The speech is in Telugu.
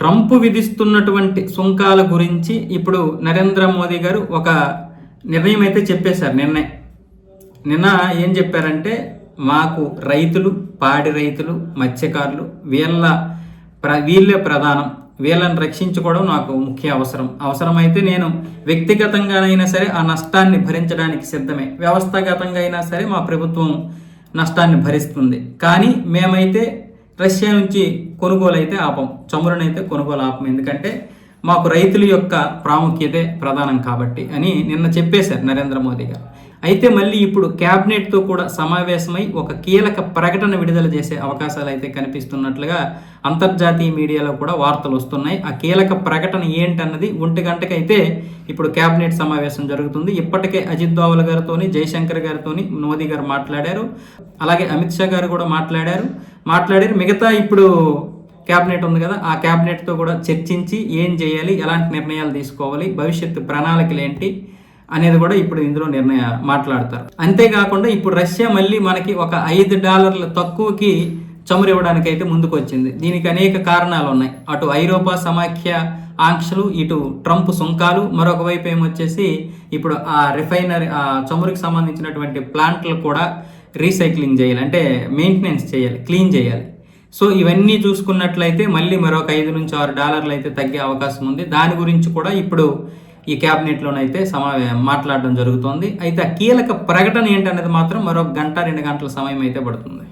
ట్రంప్ విధిస్తున్నటువంటి సుంకాల గురించి ఇప్పుడు నరేంద్ర మోదీ గారు ఒక నిర్ణయం అయితే చెప్పేశారు నిన్నే. నిన్న ఏం చెప్పారంటే మాకు రైతులు పాడి రైతులు మత్స్యకారులు వీళ్ళ ప్ర వీళ్ళే ప్రధానం. వీళ్ళని రక్షించుకోవడం నాకు ముఖ్య అవసరం. అవసరమైతే నేను వ్యక్తిగతంగానైనా సరే ఆ నష్టాన్ని భరించడానికి సిద్ధమే. వ్యవస్థాగతంగా అయినా సరే మా ప్రభుత్వం నష్టాన్ని భరిస్తుంది. కానీ మేమైతే రష్యా నుంచి కొనుగోలు అయితే ఆపం. చమురునైతే కొనుగోలు ఆపం. ఎందుకంటే మాకు రైతుల యొక్క ప్రాముఖ్యతే ప్రధానం కాబట్టి అని నిన్న చెప్పేశారు నరేంద్ర మోదీ గారు. అయితే మళ్ళీ ఇప్పుడు క్యాబినెట్తో కూడా సమావేశమై ఒక కీలక ప్రకటన విడుదల చేసే అవకాశాలు అయితే కనిపిస్తున్నట్లుగా అంతర్జాతీయ మీడియాలో కూడా వార్తలు వస్తున్నాయి. ఆ కీలక ప్రకటన ఏంటన్నది ఒంటి గంటకైతే ఇప్పుడు క్యాబినెట్ సమావేశం జరుగుతుంది. ఇప్పటికే అజిత్ దోవల్ గారితోని జయశంకర్ గారితోని మోదీ గారు మాట్లాడారు. అలాగే అమిత్ షా గారు కూడా మాట్లాడారు. మాట్లాడారు. మిగతా ఇప్పుడు క్యాబినెట్ ఉంది కదా ఆ క్యాబినెట్తో కూడా చర్చించి ఏం చేయాలి ఎలాంటి నిర్ణయాలు తీసుకోవాలి భవిష్యత్తు ప్రణాళికలు ఏంటి అనేది కూడా ఇప్పుడు ఇందులో నిర్ణయ మాట్లాడతారు. అంతేకాకుండా ఇప్పుడు రష్యా మళ్ళీ మనకి ఒక ఐదు డాలర్ల తక్కువకి చమురు ఇవ్వడానికి అయితే ముందుకు వచ్చింది దీనికి అనేక కారణాలు ఉన్నాయి. అటు ఐరోపా సమాఖ్య ఆంక్షలు ఇటు ట్రంప్ సుంకాలు మరొక వైపు ఏమొచ్చేసి ఇప్పుడు ఆ రిఫైనరీ ఆ చమురుకి సంబంధించినటువంటి ప్లాంట్లు కూడా రీసైక్లింగ్ చేయాలి అంటే మెయింటెనెన్స్ చేయాలి క్లీన్ చేయాలి. సో ఇవన్నీ చూసుకున్నట్లయితే మళ్ళీ మరొక ఐదు నుంచి ఆరు డాలర్లు అయితే తగ్గే అవకాశం ఉంది. దాని గురించి కూడా ఇప్పుడు ఈ క్యాబినెట్లోనైతే సమావే మాట్లాడడం జరుగుతోంది. అయితే ఆ కీలక ప్రకటన ఏంటనేది మాత్రం మరొక గంట రెండు గంటల సమయం అయితే పడుతుంది.